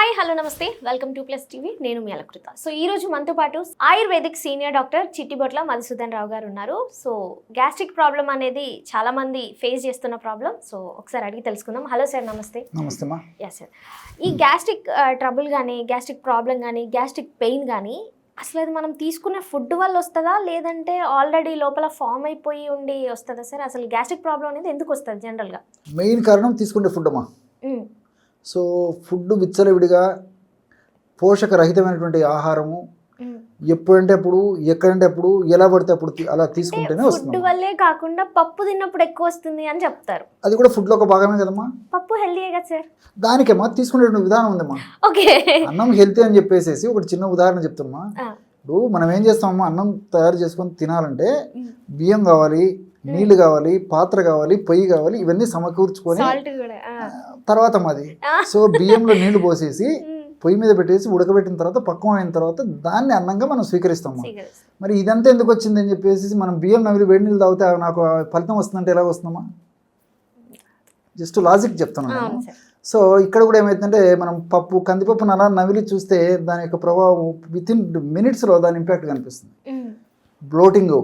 Hi hello నమస్తే. Welcome to plus TV నేను మీ అలకృత. సో ఈ రోజు మనతో పాటు Ayurvedic senior doctor Chittibotla Madhusudan Rao garu ఉన్నారు. సో గ్యాస్ట్రిక్ ప్రాబ్లం అనేది చాలా మంది ఫేస్ చేస్తున్న ప్రాబ్లం సో ఒకసారి అడిగి తెలుసుకుందాం. హలో సార్ నమస్తే. నమస్తే సార్ ఈ గ్యాస్ట్రిక్ ట్రబుల్ కానీ గ్యాస్ట్రిక్ ప్రాబ్లం కానీ గ్యాస్ట్రిక్ పెయిన్ కానీ అసలు అది మనం తీసుకునే ఫుడ్ వల్ల వస్తుందా? లేదంటే ఆల్రెడీ లోపల ఫామ్ అయిపోయి ఉండి వస్తుందా సార్ అసలు గ్యాస్ట్రిక్ ప్రాబ్లం అనేది ఎందుకు వస్తుంది జనరల్గా మెయిన్ కారణం తీసుకునే ఫుడ్ అమ్మా. సో ఫుడ్ విచ్చలవిడిగా పోషకరహితమైనటువంటి ఆహారము ఎప్పుడంటే అప్పుడు ఎక్కడంటే అప్పుడు ఎలా పడితే అప్పుడు అలా తీసుకుంటేనే ఫుడ్ వస్తుంది వల్లే కాకుండా పప్పు తిన్నప్పుడు ఎక్కువ వస్తుంది అని చెప్తారు. అది కూడా ఫుడ్లో ఒక భాగమే కదమ్మా? పప్పు హెల్దీయే కదా సార్. దానికేమా? తీసుకునేటువంటి విధానం ఉందమ్మా. ఓకే. అన్నం హెల్తీ అని చెప్పేసేసి ఒకటి చిన్న ఉదాహరణ చెప్తామా ఇప్పుడు మనం ఏం చేస్తామమ్మా? అన్నం తయారు చేసుకొని తినాలంటే బియ్యం కావాలి నీళ్ళు కావాలి పాత్ర కావాలి పొయ్యి కావాలి ఇవన్నీ సమకూర్చుకొని. తర్వాత మాది. సో బియ్యంలో నీళ్ళు పోసేసి. పొయ్యి మీద పెట్టేసి ఉడకబెట్టిన తర్వాత పక్వం అయిన తర్వాత దాన్ని అన్నంగా మనం Cigarettes. మరి ఇదంతా ఎందుకు వచ్చింది అని చెప్పేసి మనం బియ్యం నవిలి వేడి నీళ్ళు తాగితే నాకు ఫలితం వస్తుందంటే ఎలా వస్తుందమ్మా జస్ట్ లాజిక్ చెప్తున్నాను సో ఇక్కడ కూడా ఏమైందంటే మనం పప్పు కందిపప్పును అలా నవిలి చూస్తే దాని యొక్క ప్రభావం విత్ ఇన్ మినిట్స్లో దాని ఇంపాక్ట్ కనిపిస్తుంది. బ్లోటింగ్.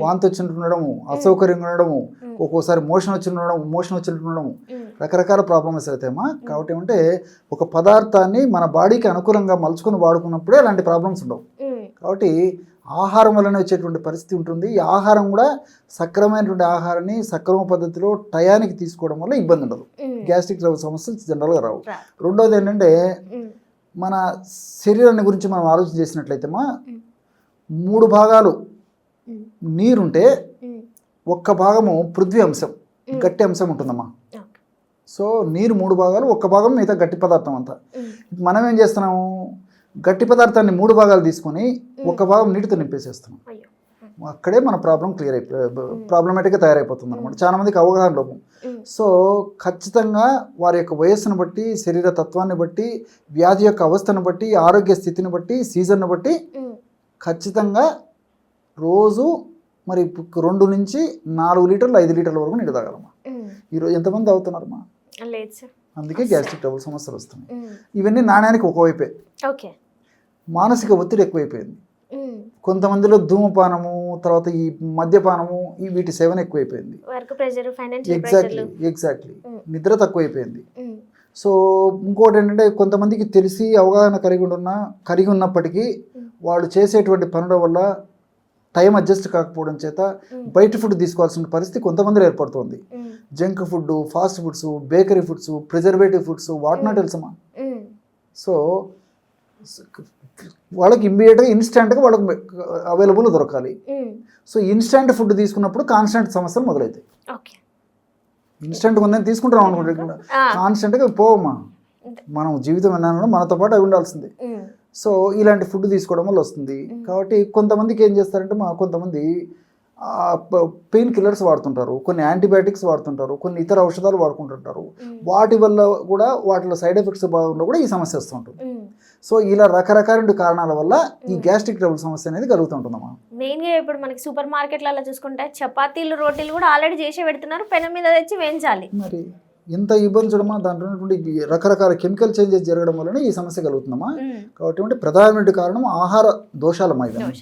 వాంతి వచ్చినట్టు ఉండడము అసౌకర్యంగా ఉండడము. ఒక్కోసారి మోషన్ వచ్చి ఉండడం మోషన్ వచ్చినట్టు ఉండడము మ్మ్. రకరకాల ప్రాబ్లమ్స్ అవుతాయమ్మా కాబట్టి ఏమంటే ఒక పదార్థాన్ని మన బాడీకి అనుకూలంగా మలుచుకొని వాడుకున్నప్పుడే అలాంటి ప్రాబ్లమ్స్ ఉండవు. కాబట్టి ఆహారం వలన వచ్చేటువంటి పరిస్థితి ఉంటుంది ఈ ఆహారం కూడా సక్రమైనటువంటి ఆహారాన్ని సక్రమ పద్ధతిలో టయానికి తీసుకోవడం వల్ల ఇబ్బంది ఉండదు. గ్యాస్ట్రిక్ సమస్యలు జనరల్గా రావు. రెండోది ఏంటంటే. మన శరీరాన్ని గురించి మనం ఆలోచన చేసినట్లయితే మా. మూడు భాగాలు. నీరుంటే. ఒక్క భాగము పృథ్వీ అంశం. గట్టి అంశం ఉంటుందమ్మా. సో నీరు మూడు భాగాలు ఒక్క భాగం మిగతా గట్టి పదార్థం అంతా. మనం ఏం చేస్తున్నాము గట్టి పదార్థాన్ని మూడు భాగాలు తీసుకొని ఒక భాగం నీటితో నింపేసేస్తున్నాం అక్కడే మన ప్రాబ్లం క్లియర్ అయిపోయి ప్రాబ్లమేటిక్గా తయారైపోతుంది అనమాట చాలా మందికి అవగాహన లోపం. సో ఖచ్చితంగా వారి యొక్క వయస్సును బట్టి శరీర తత్వాన్ని బట్టి వ్యాధి యొక్క అవస్థను బట్టి ఆరోగ్య స్థితిని బట్టి సీజన్ను బట్టి. ఖచ్చితంగా రోజు మరి రెండు నుంచి నాలుగు లీటర్లు ఐదు లీటర్ల వరకు నీళ్ళు తాగాలమ్మా మ్మ్. ఈరోజు ఎంతమంది సార్ అందుకే గ్యాస్ట్రిక్ ట్రబుల్ సమస్యలు వస్తున్నాయి. ఇవన్నీ నాణ్యానికి ఒకవైపే ఓకే మానసిక ఒత్తిడి ఎక్కువైపోయింది. కొంతమందిలో ధూమపానము తర్వాత ఈ మద్యపానము ఈ వీటి సేవన ఎక్కువైపోయింది ఎగ్జాక్ట్లీ ఎగ్జాక్ట్లీ. నిద్ర తక్కువైపోయింది. సో ఇంకోటి ఏంటంటే కొంతమందికి తెలిసి అవగాహన కలిగి ఉన్న కలిగి ఉన్నప్పటికీ. వాళ్ళు చేసేటువంటి పనుల వల్ల టైం అడ్జస్ట్ కాకపోవడం చేత. బయట ఫుడ్ తీసుకోవాల్సిన పరిస్థితి కొంతమందిలో ఏర్పడుతుంది. Junk food fast foods bakery foods preservative foods what not తెలుసమా. So వాళ్ళకి ఇమ్మీడియట్గా ఇన్స్టెంట్గా వాళ్ళకి అవైలబుల్ దొరకాలి. సో ఇన్స్టెంట్ ఫుడ్ తీసుకున్నప్పుడు కాన్స్టెంట్ సమస్యలు మొదలవుతాయి ఇన్స్టెంట్ ఉందని తీసుకుంటాం అనుకుంటే. కాన్స్టెంట్గా పోవమ్మా మనం జీవితం విన్నాను మనతో పాటు అవి ఉండాల్సిందే. సో ఇలాంటి ఫుడ్ తీసుకోవడం వల్ల వస్తుంది. కాబట్టి కొంతమందికి ఏం చేస్తారంటే మా కొంతమంది పెయిన్ కిల్లర్స్ వాడుతుంటారు. కొన్ని యాంటీబయాటిక్స్ వాడుతుంటారు. కొన్ని ఇతర ఔషధాలు వాడుకుంటుంటారు. వాటి వల్ల కూడా వాటిలో సైడ్ ఎఫెక్ట్స్ భాగంలో కూడా ఈ సమస్య వస్తుంటుంది. సో ఇలా రకరకాల కారణాల వల్ల ఈ గ్యాస్ట్రిక్ ట్రబుల్ సమస్య అనేది కలుగుతుంటుందమ్మా. మెయిన్గా ఇప్పుడు మనకి సూపర్ మార్కెట్లలో చూసుకుంటే చపాతీలు రోటీలు కూడా ఆల్రెడీ చేసి పెడుతున్నారు. పెనం మీద తెచ్చి వేయించాలి. మరి ఎంత ఇబ్బంది చూడమా దాంట్లో ఉన్నటువంటి రకరకాల కెమికల్ చేంజెస్ జరగడం వలన ఈ సమస్య కలుగుతుందమ్మా మ్మ్. కాబట్టి అంటే ప్రధానమైన కారణం ఆహార దోషాలమ్మా ఇవన్నీ.